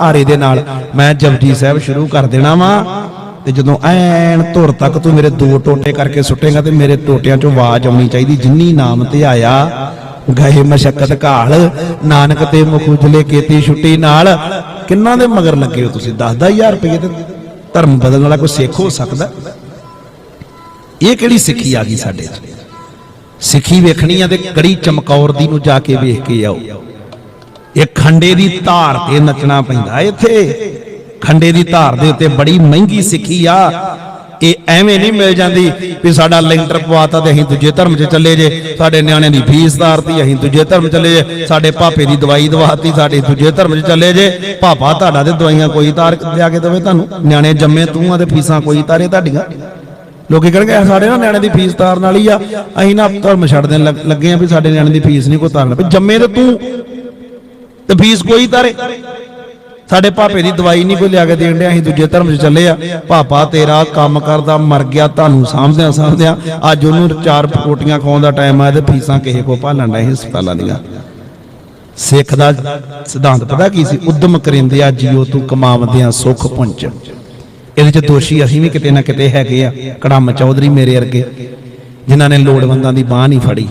ਆਰੇ ਦੇ ਨਾਲ ਮੈਂ ਜਪਜੀ ਸਾਹਿਬ ਸ਼ੁਰੂ ਕਰ ਦੇਣਾ ਵਾ ਤੇ ਜਦੋਂ ਐਨ ਧੁਰ ਤੱਕ ਤੂੰ ਮੇਰੇ ਦੋ ਟੋਟੇ ਕਰਕੇ ਸੁੱਟੇਗਾ ਤੇ ਮੇਰੇ ਟੋਟਿਆਂ ਚੋਂ ਆਵਾਜ਼ ਆਉਣੀ ਚਾਹੀਦੀ, ਜਿੰਨੀ ਨਾਮ ਤੇ ਆਇਆ, ਗਏ ਮਸ਼ਕਤ ਘਾਲ, ਨਾਨਕ ਤੇ ਮੁਖ ਉਜਲੇ ਕੀਤੀ ਛੁੱਟੀ ਨਾਲ। ਕਿੰਨਾ ਦੇ ਮਗਰ ਲੱਗੇ ਹੋ ਤੁਸੀਂ? 10-10000 ਰੁਪਏ ਤੇ ਧਰਮ ਬਦਲਣ ਵਾਲਾ ਕੋਈ ਸਿੱਖ ਹੋ ਸਕਦਾ? ਇਹ ਕਿਹੜੀ ਸਿੱਖੀ ਆ ਗਈ ਸਾਡੇ 'ਚ? ਸਿੱਖੀ ਵੇਖਣੀ ਆ ਤੇ ਕੜੀ ਚਮਕੌਰ ਦੀ ਨੂੰ ਜਾ ਕੇ ਵੇਖ ਕੇ ਆਓ। ਇਹ ਖੰਡੇ ਦੀ ਧਾਰ ਤੇ ਨੱਚਣਾ ਪੈਂਦਾ। ਇੱਥੇ ਖੰਡੇ ਦੀ ਧਾਰ ਦੇ ਉੱਤੇ ਬੜੀ ਮਹਿੰਗੀ ਸਿੱਖੀ ਆ ਇਹ ਐਵੇਂ ਨਹੀਂ ਮਿਲ ਜਾਂਦੀ ਵੀ ਸਾਡਾ ਲੈਂਟਰ ਪਵਾਤਾ ਤੇ ਅਸੀਂ ਦੂਜੇ ਧਰਮ 'ਚ ਚੱਲੇ ਜੇ, ਸਾਡੇ ਨਿਆਣਿਆਂ ਦੀ ਫੀਸ ਤਾਰਤੀ ਅਸੀਂ ਦੂਜੇ ਧਰਮ ਚੱਲੇ ਜੇ, ਸਾਡੇ ਪਾਪੇ ਦੀ ਦਵਾਈ ਦਵਾਤੀ, ਸਾਡੇ ਦੂਜੇ ਧਰਮ 'ਚ ਚੱਲੇ ਜੇ, ਭਾਪਾ ਤੁਹਾਡਾ ਤੇ ਦਵਾਈਆਂ ਕੋਈ ਤਾਰ ਲਿਆ ਕੇ ਦੇਵੇ ਤੁਹਾਨੂੰ, ਨਿਆਣੇ ਜੰਮੇ ਤੂੰ ਆ ਤੇ ਫੀਸਾਂ ਕੋਈ ਤਾਰੇ ਤੁਹਾਡੀਆਂ। ਲੋਕੀ ਕਹਿਣਗੇ ਸਾਡੇ ਨਾ ਨਿਆਣੇ ਦੀ ਫੀਸ ਤਾਰਨ ਵਾਲੀ ਆ, ਅਸੀਂ ਨਾ ਧਰਮ ਛੱਡ ਦੇਣ ਲੱਗ- ਲੱਗੇ ਆ ਵੀ ਸਾਡੇ ਨਿਆਣੇ ਦੀ ਫੀਸ ਨਹੀਂ ਕੋਈ ਤਾਰਨ। ਵੀ ਜੰਮੇ ਤੇ ਤੂੰ ਤੇ ਫੀਸ ਕੋਈ ਤਾਰੇ? ਸਾਡੇ ਪਾਪੇ ਦੀ ਦਵਾਈ ਨਹੀਂ ਕੋਈ ਲਿਆ ਕੇ ਦੇਣ ਡਿਆ, ਅਸੀਂ ਦੂਜੇ ਧਰਮ 'ਚ ਚੱਲੇ ਆ। ਪਾਪਾ ਤੇਰਾ ਕੰਮ ਕਰਦਾ, ਮਰ ਗਿਆ, ਤੁਹਾਨੂੰ ਸਾਂਭਦਿਆਂ ਸਾਂਭਦਿਆਂ। ਅੱਜ ਉਹਨੂੰ ਚਾਰ ਰੋਟੀਆਂ ਖਾਣ ਦਾ ਟਾਈਮ ਆਇਆ ਤੇ ਫੀਸਾਂ ਕਿਸੇ ਕੋ ਭਾਲਣ ਡਏ ਹਸਪਤਾਲਾਂ ਦੀਆਂ। ਸਿੱਖ ਦਾ ਸਿਧਾਂਤ ਪਤਾ ਕੀ ਸੀ? ਉਦਮ ਕਰਿੰਦਿਆ ਜੀਓ ਤੂੰ ਕਮਾਵਦਿਆਂ ਸੁਖ ਪੁੰਚ ਇਹਦੇ ਚ ਦੋਸ਼ੀ ਅਸੀਂ ਵੀ ਕਿਤੇ ਨਾ ਕਿਤੇ ਹੈਗੇ ਆ, ਕੜਮ ਚੌਧਰੀ ਮੇਰੇ ਵਰਗੇ, ਜਿਨ੍ਹਾਂ ਨੇ ਲੋੜਵੰਦਾਂ ਦੀ ਬਾਹ ਨਹੀਂ ਫੜੀ।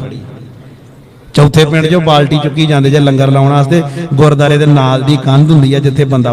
ਚੌਥੇ ਪਿੰਡ 'ਚੋਂ ਬਾਲਟੀ ਚੁੱਕੀ ਜਾਂਦੇ ਜੇ ਲੰਗਰ ਲਾਉਣ ਵਾਸਤੇ ਗੁਰਦਾਰੇ ਦੇ ਨਾਲ ਦੀ ਕੰਧ ਹੁੰਦੀ ਆ ਜਿੱਥੇ ਬੰਦਾ